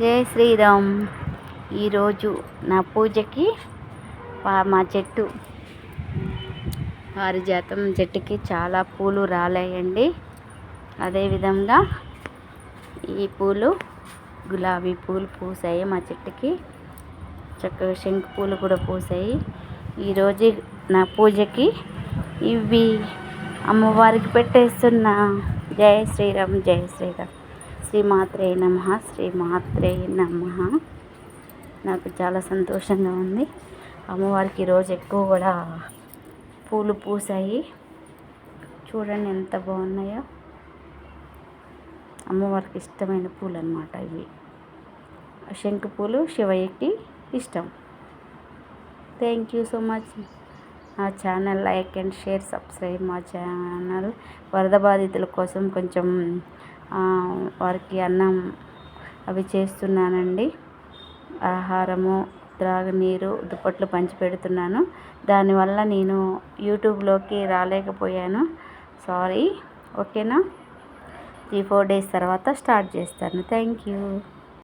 జై శ్రీరామ్. ఈరోజు నా పూజకి మా చెట్టు పారిజాతం చెట్టుకి చాలా పూలు రాలేయండి. అదేవిధంగా ఈ పూలు గులాబీ పూలు పూసాయి మా చెట్టుకి. చక్కగా శంకు పూలు కూడా పూసాయి. ఈరోజు నా పూజకి ఇవి అమ్మవారికి పెట్టేస్తున్నా. జయ శ్రీరామ్ జయ శ్రీరామ్. శ్రీమాత్రే నమ శ్రీ మాత్రే నమ. నాకు చాలా సంతోషంగా ఉంది. అమ్మవారికి ఈరోజు ఎక్కువ కూడా పూలు పూసాయి చూడండి ఎంత బాగున్నాయో. అమ్మవారికి ఇష్టమైన పూలు అనమాట ఇవి శంకు పూలు శివయ్యకి ఇష్టం. థ్యాంక్ యూ సో మచ్ నా channel like and share subscribe మా ఛానల్ వరద బాధితుల కోసం కొంచెం వారికి అన్నం అవి చేస్తున్నానండి. ఆహారము త్రాగునీరు దుప్పట్లు పంచిపెడుతున్నాను. దానివల్ల నేను యూట్యూబ్లోకి రాలేకపోయాను. సారీ ఓకేనా త్రీ ఫోర్ డేస్ తర్వాత స్టార్ట్ చేస్తాను. Thank you